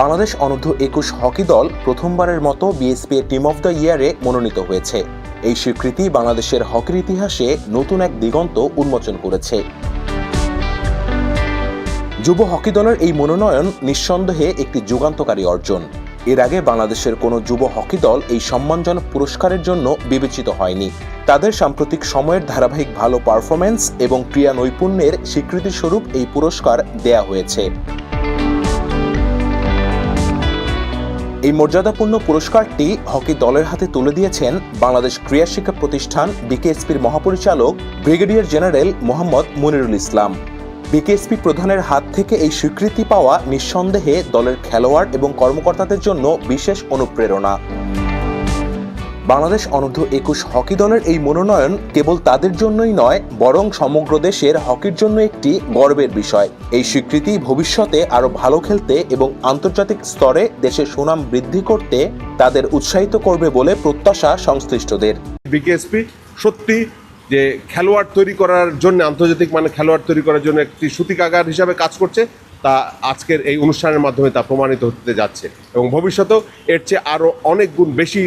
বাংলাদেশ অনূর্ধ্ব একুশ হকি দল প্রথমবারের মতো বিএসপি টিম অফ দ্য ইয়ারে মনোনীত হয়েছে। এই স্বীকৃতি বাংলাদেশের হকির ইতিহাসে নতুন এক দিগন্ত উন্মোচন করেছে। যুব হকি দলের এই মনোনয়ন নিঃসন্দেহে একটি যুগান্তকারী অর্জন। এর আগে বাংলাদেশের কোনো যুব হকি দল এই সম্মানজনক পুরস্কারের জন্য বিবেচিত হয়নি। তাদের সাম্প্রতিক সময়ের ধারাবাহিক ভালো পারফরম্যান্স এবং ক্রিয়া নৈপুণ্যের স্বীকৃতিস্বরূপ এই পুরস্কার দেয়া হয়েছে। এই মর্যাদাপূর্ণ পুরস্কারটি হকি দলের হাতে তুলে দিয়েছেন বাংলাদেশ ক্রীড়া শিক্ষা প্রতিষ্ঠান বিকেএসপির মহাপরিচালক brigadier general Mohammad Monirul Islam. BKSP প্রধানের হাত থেকে এই স্বীকৃতি পাওয়া নিঃসন্দেহে দলের খেলোয়াড় এবং কর্মকর্তাদের জন্য বিশেষ অনুপ্রেরণা। বাংলাদেশ অনূর্ধ্ব একুশ হকি দলের এই মনোনয়ন কেবল তাদের জন্যই নয়, বরং সমগ্র দেশের হকির জন্য একটি গর্বের বিষয়। এই স্বীকৃতি ভবিষ্যতে আরও ভালো খেলতে এবং আন্তর্জাতিক স্তরে দেশের সুনাম বৃদ্ধি করতে তাদের উৎসাহিত করবে বলে প্রত্যাশা সংশ্লিষ্টদের। বিকেএসপি সত্যি যে খেলোয়াড় তৈরি করার জন্য, আন্তর্জাতিক মানে খেলোয়াড় তৈরি করার জন্য একটি সূতিকাগার হিসাবে কাজ করছে, তা আজকের এই অনুষ্ঠানের মাধ্যমে তা প্রমাণিত হতে যাচ্ছে। এবং ভবিষ্যতেও এর চেয়ে আরও অনেক গুণ বেশি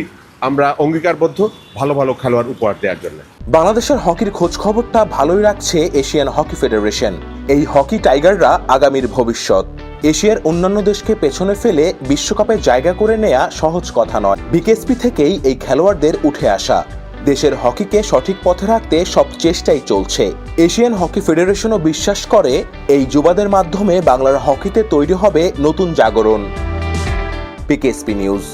আমরা অঙ্গীকারবদ্ধ ভালো ভালো খেলোয়াড় উপহার দেওয়ার জন্য। বাংলাদেশের হকির খোঁজ খবরটা ভালোই রাখছে এশিয়ান হকি ফেডারেশন। এই হকি টাইগাররা আগামীর ভবিষ্যৎ। এশিয়ার অন্যান্য দেশকে পেছনে ফেলে বিশ্বকাপে জায়গা করে নেওয়া সহজ কথা নয়। বিকেএসপি থেকেই এই খেলোয়াড়দের উঠে আসা। দেশের হকিকে সঠিক পথে রাখতে সব চেষ্টাই চলছে। এশিয়ান হকি ফেডারেশনও বিশ্বাস করে, এই যুবাদের মাধ্যমে বাংলার হকিতে তৈরি হবে নতুন জাগরণ। BKSP news.